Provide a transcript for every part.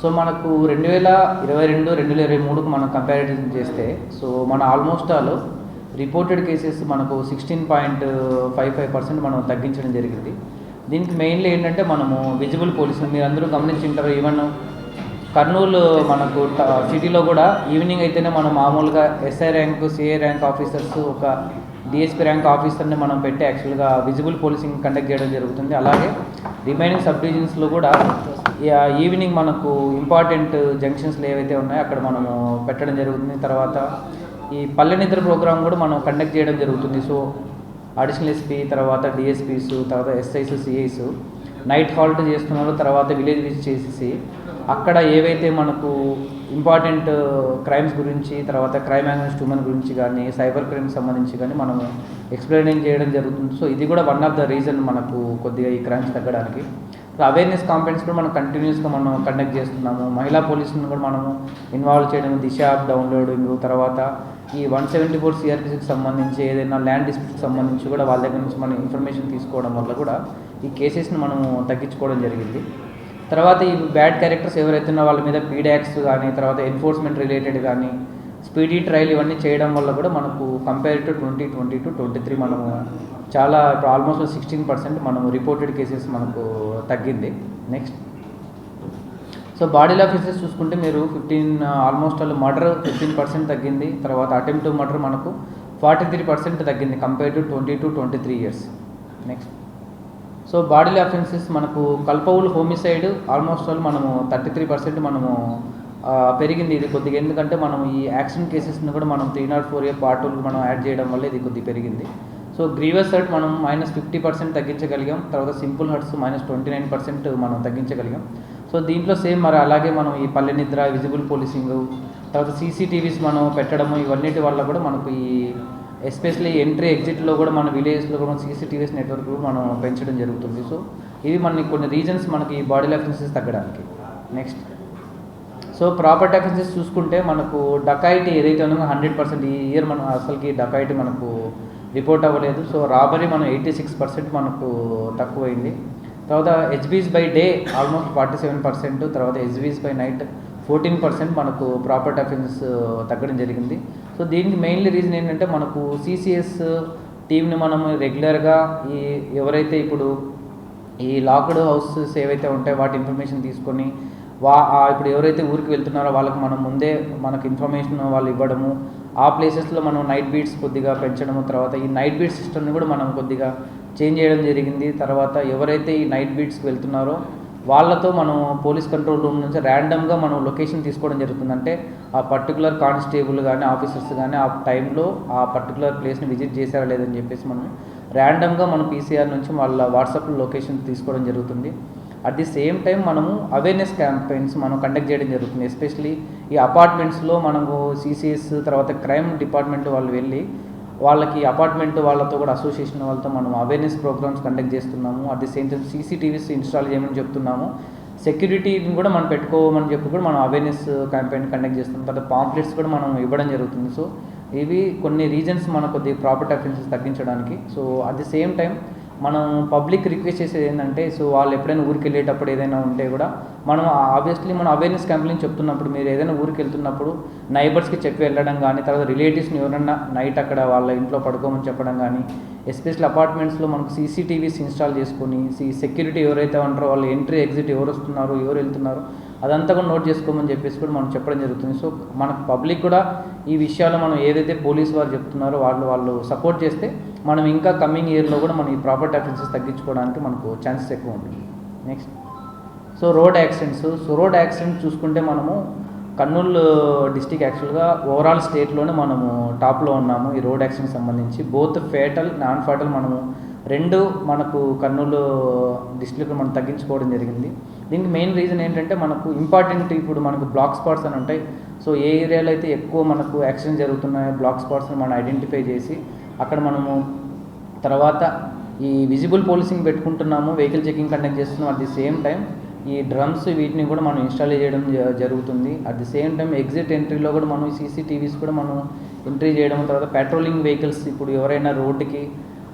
So మనకు రెండు వేల ఇరవై రెండు రెండు వేల ఇరవై మూడుకు మనం కంపారిజన్ చేస్తే సో మన ఆల్మోస్ట్ ఆల్ రిపోర్టెడ్ కేసెస్ మనకు sixteen point five five percent మనం తగ్గించడం జరిగింది. దీనికి మెయిన్లీ ఏంటంటే మనము విజిబుల్ పోలీసింగ్ మీరు అందరూ గమనించుంటారు? ఈవెన్ కర్నూలు మనకు సిటీలో కూడా ఈవినింగ్ అయితేనే మనం మామూలుగా SI rank CI rank officers ఒక డిఎస్పీ ర్యాంక్ ఆఫీసర్ని మనం పెట్టి యాక్చువల్గా విజిబుల్ పోలీసింగ్ కండక్ట్ చేయడం జరుగుతుంది. అలాగే రిమైనింగ్ సబ్ డివిజన్స్లో కూడా ఈవినింగ్ మనకు ఇంపార్టెంట్ జంక్షన్స్లు ఏవైతే ఉన్నాయో అక్కడ మనము పెట్టడం జరుగుతుంది. తర్వాత ఈ పల్లె నిద్ర ప్రోగ్రామ్ కూడా మనం కండక్ట్ చేయడం జరుగుతుంది. సో అడిషనల్ ఎస్పీ తర్వాత డిఎస్పీస్ తర్వాత ఎస్ఐస్ సిఐస్ నైట్ హాల్ట్ చేస్తున్నారు తర్వాత విలేజ్ విజిట్ చేసేసి అక్కడ ఏవైతే మనకు ఇంపార్టెంట్ క్రైమ్స్ గురించి తర్వాత క్రైమ్ అగెన్స్ట్ ఉమెన్ గురించి కానీ సైబర్ క్రైమ్ సంబంధించి కానీ మనం ఎక్స్ప్లెయిన్ చేయడం జరుగుతుంది. సో ఇది కూడా వన్ ఆఫ్ ద రీజన్ మనకు కొద్దిగా ఈ క్రైమ్స్ తగ్గడానికి. అవేర్నెస్ కాంపెయిన్స్ కూడా మనం కంటిన్యూస్గా మనం కండక్ట్ చేస్తున్నాము. మహిళా పోలీసులను కూడా మనము ఇన్వాల్వ్ చేయడం దిశ యాప్ డౌన్లోడింగ్ తర్వాత ఈ వన్ సెవెంటీ ఫోర్ సిఆర్పిసికి సంబంధించి ఏదైనా ల్యాండ్ డిస్ప్యూట్కి సంబంధించి కూడా వాళ్ళ దగ్గర నుంచి మనం ఇన్ఫర్మేషన్ తీసుకోవడం వల్ల కూడా ఈ కేసెస్ని మనము తగ్గించుకోవడం జరిగింది. తర్వాత ఈ బ్యాడ్ క్యారెక్టర్స్ ఎవరైతే ఉన్న వాళ్ళ మీద పీడాక్స్ కానీ తర్వాత ఎన్ఫోర్స్మెంట్ రిలేటెడ్ కానీ స్పీడీ ట్రయల్ ఇవన్నీ చేయడం వల్ల కూడా మనకు compare to twenty twenty two twenty three మనము చాలా ఇప్పుడు ఆల్మోస్ట్ సిక్స్టీన్ పర్సెంట్ మనము రిపోర్టెడ్ కేసెస్ మనకు తగ్గింది. నెక్స్ట్. సో బాడీలో ఆఫీసెస్ చూసుకుంటే మీరు ఫిఫ్టీన్ ఆల్మోస్ట్ వాళ్ళు మర్డర్ ఫిఫ్టీన్ పర్సెంట్ తగ్గింది. తర్వాత అటెంప్ట్ మర్డర్ మనకు ఫార్టీ త్రీ పర్సెంట్ తగ్గింది compare to twenty two twenty three years. Next. So బాడీలో అఫెన్సెస్ మనకు కల్పవుల్ హోమిసైడ్ ఆల్మోస్ట్ ఆల్ మనము థర్టీ త్రీ పర్సెంట్ మనము పెరిగింది ఇది కొద్దిగా. ఎందుకంటే మనం ఈ యాక్సిడెంట్ కేసెస్ని కూడా మనం three not four year part మనం యాడ్ చేయడం వల్ల ఇది కొద్దిగా పెరిగింది. సో గ్రీవస్ హర్ట్ మనం మైనస్ ఫిఫ్టీ పర్సెంట్ తగ్గించగలిగాం. తర్వాత simple hurts minus twenty nine percent మనం తగ్గించగలిగాం. సో దీంట్లో సేమ్ మరి అలాగే మనం ఈ పల్లె నిద్ర విజిబుల్ పోలీసింగ్ తర్వాత సీసీటీవీస్ మనం పెట్టడము ఇవన్నిటి వల్ల కూడా మనకు ఈ ఎస్పెషల్లీ ఎంట్రీ ఎగ్జిట్లో కూడా మన విలేజెస్లో కూడా సీసీటీవీస్ నెట్వర్క్ మనం పెంచడం జరుగుతుంది. సో ఇవి మనకి కొన్ని రీజన్స్ మనకి ఈ బాడీ అఫెన్సెస్ తగ్గడానికి. నెక్స్ట్ సో ప్రాపర్టీ అఫెన్సెస్ చూసుకుంటే మనకు డకాయిటీ ఏదైతే ఉందో హండ్రెడ్ పర్సెంట్ ఈ ఇయర్ మనం అసలుకి డకాయిటీ మనకు రిపోర్ట్ అవ్వలేదు. సో రాబరీ మనం ఎయిటీ సిక్స్ పర్సెంట్ మనకు తక్కువైంది. తర్వాత HBs by day almost forty seven percent తర్వాత HBs by night fourteen percent మనకు ప్రాపర్టీ అఫెన్స్ తగ్గడం జరిగింది. సో దీనికి మెయిన్లీ రీజన్ ఏంటంటే మనకు సిసిఎస్ టీంని మనం రెగ్యులర్గా ఈ ఎవరైతే ఇప్పుడు ఈ లాక్డ్ హౌసెస్ ఏవైతే ఉంటాయో వాటి ఇన్ఫర్మేషన్ తీసుకొని వా ఇప్పుడు ఎవరైతే ఊరికి వెళ్తున్నారో వాళ్ళకి మనం ముందే మనకు ఇన్ఫర్మేషన్ వాళ్ళు ఇవ్వడము ఆ ప్లేసెస్లో మనం నైట్ బీట్స్ కొద్దిగా పెంచడము తర్వాత ఈ నైట్ బీట్ సిస్టమ్ని కూడా మనం కొద్దిగా చేంజ్ చేయడం జరిగింది. తర్వాత ఎవరైతే ఈ నైట్ బీట్స్కి వెళ్తున్నారో వాళ్ళతో మనం పోలీస్ కంట్రోల్ రూమ్ నుంచి ర్యాండమ్గా మనం లొకేషన్ తీసుకోవడం జరుగుతుంది. అంటే ఆ పర్టికులర్ కానిస్టేబుల్ కానీ ఆఫీసర్స్ కానీ ఆ టైంలో ఆ పర్టికులర్ ప్లేస్ని విజిట్ చేశారా లేదని చెప్పేసి మనం ర్యాండమ్గా మనం పీసీఆర్ నుంచి వాళ్ళ వాట్సాప్ లొకేషన్ తీసుకోవడం జరుగుతుంది. అట్ ది సేమ్ టైం మనము అవేర్నెస్ క్యాంపెయిన్స్ మనం కండక్ట్ చేయడం జరుగుతుంది. ఎస్పెషలీ ఈ అపార్ట్మెంట్స్లో మనము సీసీఎస్ తర్వాత క్రైమ్ డిపార్ట్మెంట్ వాళ్ళు వెళ్ళి వాళ్ళకి అపార్ట్మెంట్ వాళ్ళతో కూడా అసోసియేషన్ వాళ్ళతో మనం అవేర్నెస్ ప్రోగ్రామ్స్ కండక్ట్ చేస్తున్నాము. At the same time CCTVs install చేయమని చెప్తున్నాము. సెక్యూరిటీని కూడా మనం పెట్టుకోమని చెప్పి కూడా మనం అవేర్నెస్ క్యాంపెయిన్ కండక్ట్ చేస్తున్నాం తర్వాత పాంప్లెట్స్ కూడా మనం ఇవ్వడం జరుగుతుంది. సో ఇవి కొన్ని రీజన్స్ మన కొద్ది ప్రాపర్టీ అఫెన్సెస్ తగ్గించడానికి. So at the same time మనం పబ్లిక్ రిక్వెస్ట్ చేసేది ఏంటంటే సో వాళ్ళు ఎప్పుడైనా ఊరికి వెళ్ళేటప్పుడు ఏదైనా ఉంటే కూడా మనం ఆబ్వియస్లీ మనం అవేర్నెస్ క్యాంపెయిన్ చెప్తున్నప్పుడు మీరు ఏదైనా ఊరికి వెళ్తున్నప్పుడు నైబర్స్కి చెప్పి వెళ్ళడం కానీ తర్వాత రిలేటివ్స్ని ఎవరన్నా నైట్ అక్కడ వాళ్ళ ఇంట్లో పడుకోమని చెప్పడం కానీ ఎస్పెషల్ అపార్ట్మెంట్స్లో మనకు సీసీటీవీస్ ఇన్స్టాల్ చేసుకొని సీ సెక్యూరిటీ ఎవరైతే ఉంటారో వాళ్ళు ఎంట్రీ ఎగ్జిట్ ఎవరు వస్తున్నారు ఎవరు వెళ్తున్నారు అదంతా కూడా నోట్ చేసుకోమని చెప్పేసి కూడా మనం చెప్పడం జరుగుతుంది. సో మనకు పబ్లిక్ కూడా ఈ విషయాలు మనం ఏదైతే పోలీస్ వారు చెప్తున్నారో వాళ్ళు వాళ్ళు సపోర్ట్ చేస్తే మనం ఇంకా కమింగ్ ఇయర్లో కూడా మనం ఈ ప్రాపర్టీ అఫెన్సెస్ తగ్గించుకోవడానికి మనకు ఛాన్సెస్ ఎక్కువ ఉంటుంది. Next so road accidents so road accident చూసుకుంటే మనము కర్నూలు డిస్టిక్ యాక్చువల్గా ఓవరాల్ స్టేట్లోనే మనము టాప్లో ఉన్నాము ఈ రోడ్ యాక్సిడెంట్ సంబంధించి. బోత్ ఫేటల్ నాన్ ఫేటల్ మనము రెండు మనకు కర్నూలు డిస్టిక్లో మనం తగ్గించుకోవడం జరిగింది. దీనికి మెయిన్ రీజన్ ఏంటంటే మనకు ఇంపార్టెంట్ ఇప్పుడు మనకు బ్లాక్ స్పాట్స్ అని ఉంటాయి. సో ఏ ఏరియాలో అయితే ఎక్కువ మనకు యాక్సిడెంట్ జరుగుతున్నాయో బ్లాక్ స్పాట్స్ని మనం ఐడెంటిఫై చేసి అక్కడ మనము తర్వాత ఈ విజిబుల్ పోలీసింగ్ పెట్టుకుంటున్నాము వెహికల్ చెకింగ్ కండక్ట్ చేస్తున్నాం అట్ ది సేమ్ టైం ఈ డ్రమ్స్ వీటిని కూడా మనం ఇన్స్టాల్ చేయడం జ- జరుగుతుంది. At the same time exit ఎంట్రీలో కూడా మనం సీసీటీవీస్ కూడా మనం ఎంట్రీ చేయడం తర్వాత పెట్రోలింగ్ వెహికల్స్ ఇప్పుడు ఎవరైనా రోడ్డుకి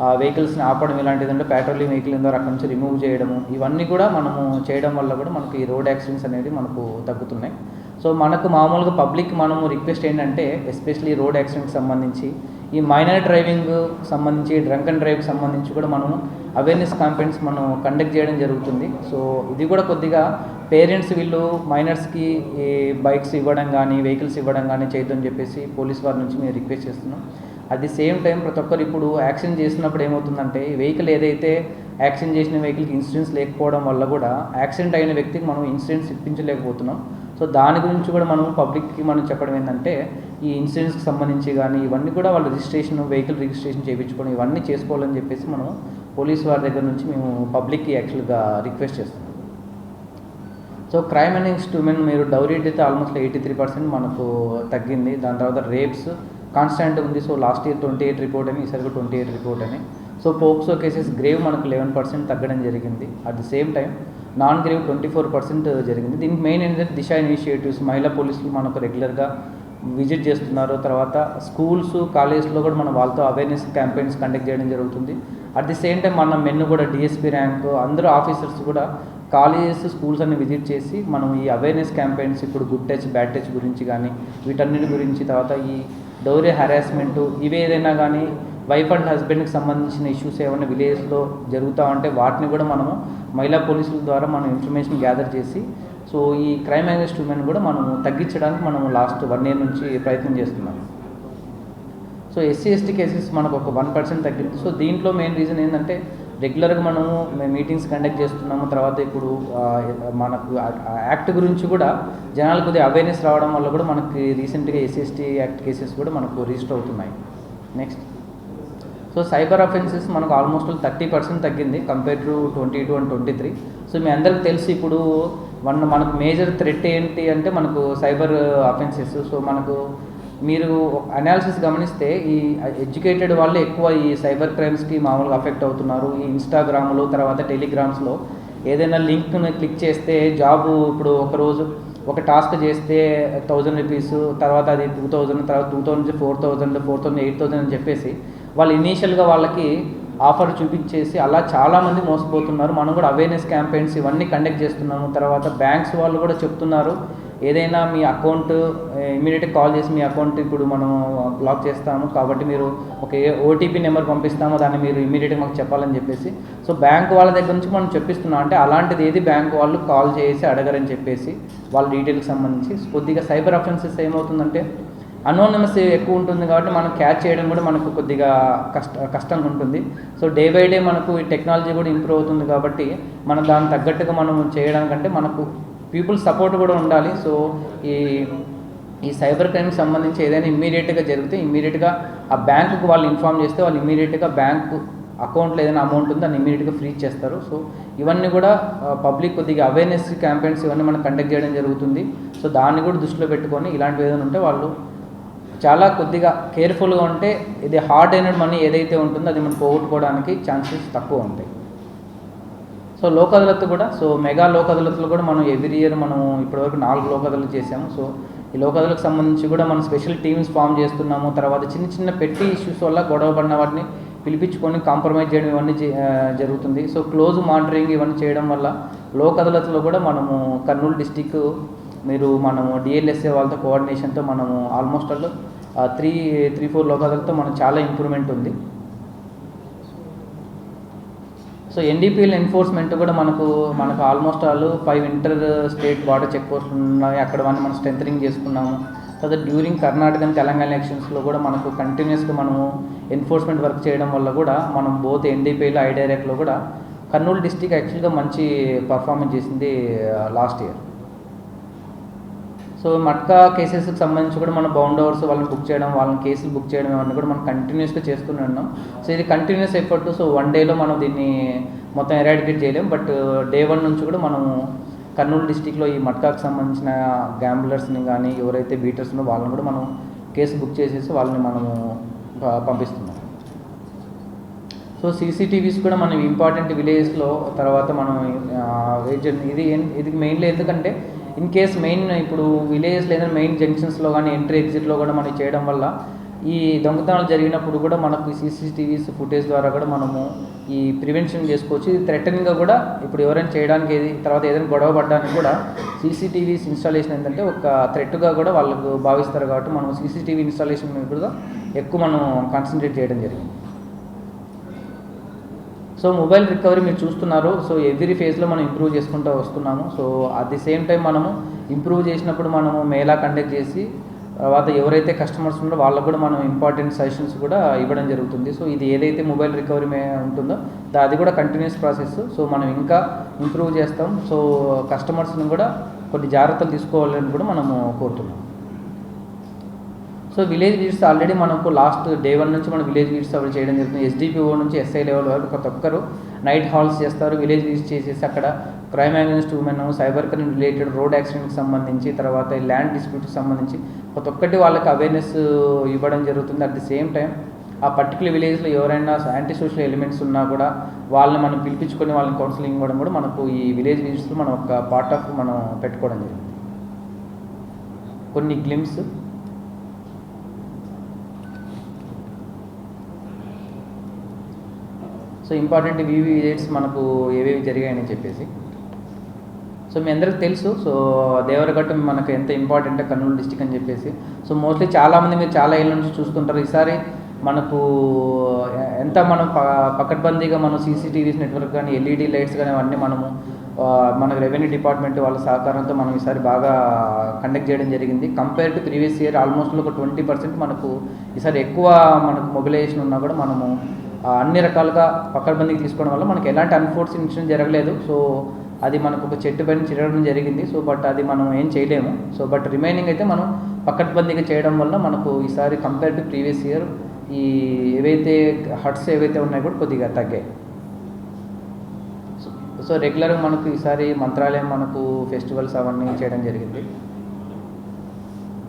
ఆ వెహికల్స్ని ఆపడం ఇలాంటిది అంటే పెట్రోలింగ్ వెహికల్ ద్వారా అక్కడి నుంచి రిమూవ్ చేయడము ఇవన్నీ కూడా మనము చేయడం వల్ల కూడా మనకి ఈ రోడ్ యాక్సిడెంట్స్ అనేది మనకు తగ్గుతున్నాయి. సో మనకు మామూలుగా పబ్లిక్ మనము రిక్వెస్ట్ ఏంటంటే ఎస్పెషలీ రోడ్ యాక్సిడెంట్కి సంబంధించి ఈ మైనర్ డ్రైవింగ్ సంబంధించి డ్రంక్ అండ్ డ్రైవ్కి సంబంధించి కూడా మనము అవేర్నెస్ క్యాంపెయిన్స్ మనం కండక్ట్ చేయడం జరుగుతుంది. సో ఇది కూడా కొద్దిగా పేరెంట్స్ వీళ్ళు మైనర్స్కి ఈ బైక్స్ ఇవ్వడం కానీ వెహికల్స్ ఇవ్వడం కానీ చేయొద్దని చెప్పేసి పోలీస్ వారి నుంచి మేము రిక్వెస్ట్ చేస్తున్నాం. అట్ ది సేమ్ టైం ప్రతి ఒక్కరు ఇప్పుడు యాక్సిడెంట్ చేసినప్పుడు ఏమవుతుందంటే వెహికల్ ఏదైతే యాక్సిడెంట్ చేసిన వెహికల్కి ఇన్సూరెన్స్ లేకపోవడం వల్ల కూడా యాక్సిడెంట్ అయిన వ్యక్తికి మనం ఇన్సూరెన్స్ ఇప్పించలేకపోతున్నాం. సో దాని గురించి కూడా మనం పబ్లిక్కి మనం చెప్పడం ఏంటంటే ఈ ఇన్సూరెన్స్కి సంబంధించి కానీ ఇవన్నీ కూడా వాళ్ళు రిజిస్ట్రేషన్ వెహికల్ రిజిస్ట్రేషన్ చేయించుకోవడం ఇవన్నీ చేసుకోవాలని చెప్పేసి మనం పోలీస్ వారి దగ్గర నుంచి మేము పబ్లిక్కి యాక్చువల్గా రిక్వెస్ట్ చేస్తున్నాం. సో క్రైమ్ అగెన్స్ట్ ఉమెన్ మీరు డౌరీ అయితే ఆల్మోస్ట్ ఎయిటీ త్రీ పర్సెంట్ మనకు తగ్గింది. దాని తర్వాత రేప్స్ కాన్స్టాంట్ ఉంది. So last year twenty eight report అని ఈసారి ట్వంటీ ఎయిట్ రిపోర్ట్ అని. సో పోక్సో కేసెస్ గ్రేవ్ మనకు లెవెన్ పర్సెంట్ తగ్గడం జరిగింది. At the same time non grave twenty four percent జరిగింది. దీనికి మెయిన్ ఏంటంటే దిశ ఇనిషియేటివ్స్ మహిళా పోలీసులు మనకు రెగ్యులర్గా విజిట్ చేస్తున్నారు. తర్వాత స్కూల్స్ కాలేజ్లో కూడా మనం వాళ్ళతో అవేర్నెస్ క్యాంపెయిన్స్ కండక్ట్ చేయడం జరుగుతుంది. అట్ ది సేమ్ టైం మన మెన్ను కూడా డిఎస్పీ ర్యాంక్ అందరూ ఆఫీసర్స్ కూడా కాలేజెస్ స్కూల్స్ అన్ని విజిట్ చేసి మనం ఈ అవేర్నెస్ క్యాంపెయిన్స్ ఇప్పుడు గుడ్ టచ్ బ్యాడ్ టచ్ గురించి కానీ వీటన్నిటి గురించి తర్వాత ఈ డౌరీ హెరాస్మెంట్ ఇవి ఏదైనా కానీ వైఫ్ అండ్ హస్బెండ్కి సంబంధించిన ఇష్యూస్ ఏమైనా విలేజ్లో జరుగుతూ ఉంటే వాటిని కూడా మనము మహిళా పోలీసుల ద్వారా మనం ఇన్ఫర్మేషన్ గ్యాదర్ చేసి సో ఈ క్రైమ్ అగేన్స్ట్ ఉమెన్ కూడా మనం తగ్గించడానికి మనం లాస్ట్ వన్ ఇయర్ నుంచి ప్రయత్నం చేస్తున్నాం సో ఎస్సీ ఎస్టీ కేసెస్ మనకు ఒక వన్ పర్సెంట్ తగ్గింది. సో దీంట్లో మెయిన్ రీజన్ ఏంటంటే రెగ్యులర్గా మనము మేము మీటింగ్స్ కండక్ట్ చేస్తున్నాము. తర్వాత ఇప్పుడు మనకు యాక్ట్ గురించి కూడా జనాలకు కొద్దిగా అవేర్నెస్ రావడం వల్ల కూడా మనకి రీసెంట్గా ఎస్సీఎస్టీ యాక్ట్ కేసెస్ కూడా మనకు రిజిస్టర్ అవుతున్నాయి. నెక్స్ట్ సో సైబర్ అఫెన్సెస్ మనకు ఆల్మోస్ట్ థర్టీ పర్సెంట్ తగ్గింది compare to twenty two and twenty three so మీ అందరికి తెలుసు ఇప్పుడు వన్ మనకు మేజర్ థ్రెట్ ఏంటి అంటే మనకు సైబర్ అఫెన్సెస్ సో మనకు మీరు అనాలిసిస్ గమనిస్తే ఈ uh, ఎడ్యుకేటెడ్ వాళ్ళు ఎక్కువ ఈ సైబర్ క్రైమ్స్కి మామూలుగా అఫెక్ట్ అవుతున్నారు. ఈ ఇన్స్టాగ్రామ్లో తర్వాత టెలిగ్రామ్స్లో ఏదైనా లింక్ను క్లిక్ చేస్తే జాబ్ ఇప్పుడు ఒకరోజు ఒక టాస్క్ చేస్తే థౌజండ్ రూపీస్ తర్వాత అది టూ థౌజండ్ తర్వాత two thousand four thousand four thousand eight thousand అని చెప్పేసి వాళ్ళు ఇనీషియల్గా వాళ్ళకి ఆఫర్ చూపించేసి అలా చాలామంది మోసపోతున్నారు. మనం కూడా అవేర్నెస్ క్యాంపెయిన్స్ ఇవన్నీ కండక్ట్ చేస్తున్నాము. తర్వాత బ్యాంక్స్ వాళ్ళు కూడా చెప్తున్నారు. ఏదైనా మీ అకౌంట్ ఇమీడియట్గా కాల్ చేసి మీ అకౌంట్ ఇప్పుడు మనం బ్లాక్ చేస్తాము. కాబట్టి మీరు ఒక ఓటీపీ నెంబర్ పంపిస్తాము. దాన్ని మీరు ఇమీడియట్గా మాకు చెప్పాలని చెప్పేసి. సో బ్యాంక్ వాళ్ళ దగ్గర నుంచి మనం చెప్పిస్తున్నాం. అంటే అలాంటిది ఏది బ్యాంక్ వాళ్ళు కాల్ చేసి అడగరని చెప్పేసి వాళ్ళ డీటెయిల్కి సంబంధించి. కొద్దిగా సైబర్ అఫెన్సెస్ ఏమవుతుందంటే అనోనమస్ ఎక్కువ ఉంటుంది కాబట్టి మనం క్యాచ్ చేయడం కూడా మనకు కొద్దిగా కష్ట కష్టంగా ఉంటుంది. సో డే బై డే మనకు ఈ టెక్నాలజీ కూడా ఇంప్రూవ్ అవుతుంది కాబట్టి మనం దానికి తగ్గట్టుగా మనం చేయడానికంటే మనకు పీపుల్ సపోర్ట్ కూడా ఉండాలి. సో ఈ ఈ సైబర్ క్రైమ్కి సంబంధించి ఏదైనా ఇమ్మీడియట్గా జరిగితే ఇమ్మీడియట్గా ఆ బ్యాంకుకు వాళ్ళు ఇన్ఫామ్ చేస్తే వాళ్ళు ఇమ్మీడియట్గా బ్యాంకు అకౌంట్లో ఏదైనా అమౌంట్ ఉందో దాన్ని ఇమీడియట్గా ఫ్రీ చేస్తారు. సో ఇవన్నీ కూడా పబ్లిక్ కొద్దిగా అవేర్నెస్ క్యాంపెయిన్స్ ఇవన్నీ మనం కండక్ట్ చేయడం జరుగుతుంది. సో దాన్ని కూడా దృష్టిలో పెట్టుకొని ఇలాంటివి ఏదైనా ఉంటే వాళ్ళు చాలా కొద్దిగా కేర్ఫుల్గా ఉంటే ఇది హార్డ్ అయిన మనీ ఏదైతే ఉంటుందో అది మనం పోగొట్టుకోవడానికి ఛాన్సెస్ తక్కువ ఉంటాయి. సో లోక్ అదాలత్ కూడా సో మెగా లోక్ అదాలత్లో కూడా మనం ఎవ్రీ ఇయర్ మనం ఇప్పటివరకు నాలుగు లోక్ అదాలత్ చేసాము సో ఈ లోక్ సంబంధించి కూడా మనం స్పెషల్ టీమ్స్ ఫామ్ చేస్తున్నాము. తర్వాత చిన్న చిన్న పెట్టి ఇష్యూస్ వల్ల గొడవ పడిన వాటిని పిలిపించుకొని కాంప్రమైజ్ చేయడం ఇవన్నీ జరుగుతుంది. సో క్లోజ్ మానిటరింగ్ ఇవన్నీ చేయడం వల్ల లోక్ అదాలత్లో కూడా మనము కర్నూలు డిస్టిక్ మీరు మనము డిఎల్ఎస్ఏ వాళ్ళతో కోఆర్డినేషన్తో మనము almost all three three four లోకాలతో అదాలత్తో మనకు చాలా ఇంప్రూవ్మెంట్ ఉంది. సో ఎన్డీపీఎల్ ఎన్ఫోర్స్మెంట్ కూడా మనకు మనకు almost all five inter state border check పోస్టులు ఉన్నాయి. అక్కడ వన్ మనం స్ట్రెంథనింగ్ చేసుకున్నాము. తర్వాత డ్యూరింగ్ కర్ణాటక అండ్ తెలంగాణ ఎలక్షన్స్లో కూడా మనకు కంటిన్యూస్గా మనము ఎన్ఫోర్స్మెంట్ వర్క్ చేయడం వల్ల కూడా మనం బోత్ ఎన్డీపీఎల్ ఐడైరెక్ట్లో కూడా కర్నూలు డిస్టిక్ యాక్చువల్గా మంచి పర్ఫార్మెన్స్ చేసింది లాస్ట్ ఇయర్ సో మట్కా కేసెస్కి సంబంధించి కూడా మన బౌండ్ అవర్స్ వాళ్ళని బుక్ చేయడం వాళ్ళని కేసులు బుక్ చేయడం ఇవన్నీ కూడా మనం కంటిన్యూస్గా చేస్తూనే ఉన్నాం. సో ఇది కంటిన్యూస్ ఎఫర్ట్ సో వన్ డేలో మనం దీన్ని మొత్తం ఎరాడికేట్ చేయలేం. బట్ డే వన్ నుంచి కూడా మనం కర్నూలు డిస్టిక్లో ఈ మట్కాకు సంబంధించిన గ్యాంబ్లర్స్ని కానీ ఎవరైతే బీటర్స్నో వాళ్ళని కూడా మనం కేసు బుక్ చేసేసి వాళ్ళని మనము పంపిస్తున్నాం. సో సీసీటీవీస్ కూడా మనం ఇంపార్టెంట్ విలేజ్లో తర్వాత మనం ఇది ఇది మెయిన్లీ ఎందుకంటే ఇన్ కేస్ మెయిన్ ఇప్పుడు విలేజ్లో ఏదైనా మెయిన్ జంక్షన్స్లో కానీ ఎంట్రీ ఎగ్జిట్లో కూడా మనం చేయడం వల్ల ఈ దొంగతనాలు జరిగినప్పుడు కూడా మనకు సీసీటీవీస్ ఫుటేజ్ ద్వారా కూడా మనము ఈ ప్రివెన్షన్ చేసుకోవచ్చు. ఇది థ్రెటనింగ్గా కూడా ఇప్పుడు ఎవరైనా చేయడానికి ఏది తర్వాత ఏదైనా గొడవ పడడానికి కూడా సీసీటీవీస్ ఇన్స్టాలేషన్ ఏంటంటే ఒక థ్రెట్గా కూడా వాళ్ళకు భావిస్తారు కాబట్టి మనం సీసీటీవీ ఇన్స్టాలేషన్ మీద కూడా ఎక్కువ మనం కాన్సన్ట్రేట్ చేయడం జరిగింది. సో మొబైల్ రికవరీ మీరు చూస్తున్నారు. సో ఎవ్రీ ఫేజ్లో మనం ఇంప్రూవ్ చేసుకుంటూ వస్తున్నాము. So at the same time మనము ఇంప్రూవ్ చేసినప్పుడు మనము మేలా కండక్ట్ చేసి తర్వాత ఎవరైతే కస్టమర్స్ ఉన్నారో వాళ్ళకు కూడా మనం ఇంపార్టెంట్ సజెషన్స్ కూడా ఇవ్వడం జరుగుతుంది. సో ఇది ఏదైతే మొబైల్ రికవరీ మే ఉంటుందో అది కూడా కంటిన్యూస్ ప్రాసెస్. సో మనం ఇంకా ఇంప్రూవ్ చేస్తాం. సో కస్టమర్స్ని కూడా కొన్ని జాగ్రత్తలు తీసుకోవాలని కూడా మనము కోరుతున్నాం. సో విలేజ్ విజిట్స్ ఆల్రెడీ మనకు లాస్ట్ డే వన్ నుంచి మనం విలేజ్ విజిట్స్ అవి చేయడం జరుగుతుంది. ఎస్డిపిఓ నుంచి ఎస్ఐ లెవెల్ వరకు ప్రతి ఒక్కరు నైట్ హాల్స్ చేస్తారు. విలేజ్ విజిట్ చేసేసి అక్కడ crime against women cyber crime related road యాక్సిడెంట్కి సంబంధించి తర్వాత ల్యాండ్ డిస్ప్యూట్కి సంబంధించి ప్రతి ఒక్కటి వాళ్ళకి అవేర్నెస్ ఇవ్వడం జరుగుతుంది. అట్ ది సేమ్ టైం ఆ పర్టికులర్ విలేజ్లో ఎవరైనా యాంటీ సోషల్ ఎలిమెంట్స్ ఉన్నా కూడా వాళ్ళని మనం పిలిపించుకొని వాళ్ళని కౌన్సిలింగ్ ఇవ్వడం కూడా మనకు ఈ విలేజ్ విజిట్స్లో మనం ఒక పార్ట్ ఆఫ్ మనం పెట్టుకోవడం జరిగింది కొన్ని గ్లిమ్స్ సో ఇంపార్టెంట్ వివి విజిట్స్ మనకు ఏవేవి జరిగాయని చెప్పేసి. సో మీ అందరికి తెలుసు సో దేవరగట్టు మనకు ఎంత ఇంపార్టెంట్ కర్నూలు డిస్టిక్ అని చెప్పేసి. సో మోస్ట్లీ చాలామంది మీరు చాలా ఏళ్ళ నుంచి చూస్తుంటారు. ఈసారి మనకు ఎంత మనం ప పకడ్బందీగా మనం సీసీటీవీస్ నెట్వర్క్ కానీ ఎల్ఈడి లైట్స్ కానీ అవన్నీ మనము ఆ, మన రెవెన్యూ డిపార్ట్మెంట్ వాళ్ళ సహకారంతో మనం ఈసారి బాగా కండక్ట్ చేయడం జరిగింది. Compare to previous year almost ఒక ట్వంటీ పర్సెంట్ మనకు ఈసారి ఎక్కువ మనకు మొబిలైజేషన్ ఉన్నా కూడా మనము అన్ని రకాలుగా పకడ్బందీకి తీసుకోవడం వల్ల మనకి ఎలాంటి అన్ఫోర్స్ ఇన్సిడెంట్ జరగలేదు. సో అది మనకు ఒక చెట్టు పైన చిరగడం జరిగింది. సో బట్ అది మనం ఏం చేయలేము. సో బట్ రిమైనింగ్ అయితే మనం పకడ్బందీగా చేయడం వల్ల మనకు ఈసారి కంపేర్ టు ప్రీవియస్ ఇయర్ ఈ ఏవైతే హట్స్ ఏవైతే ఉన్నాయో కూడా కొద్దిగా తగ్గాయి. సో- సో రెగ్యులర్గా మనకు ఈసారి మంత్రాలయం మనకు ఫెస్టివల్స్ అవన్నీ చేయడం జరిగింది.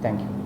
Thank you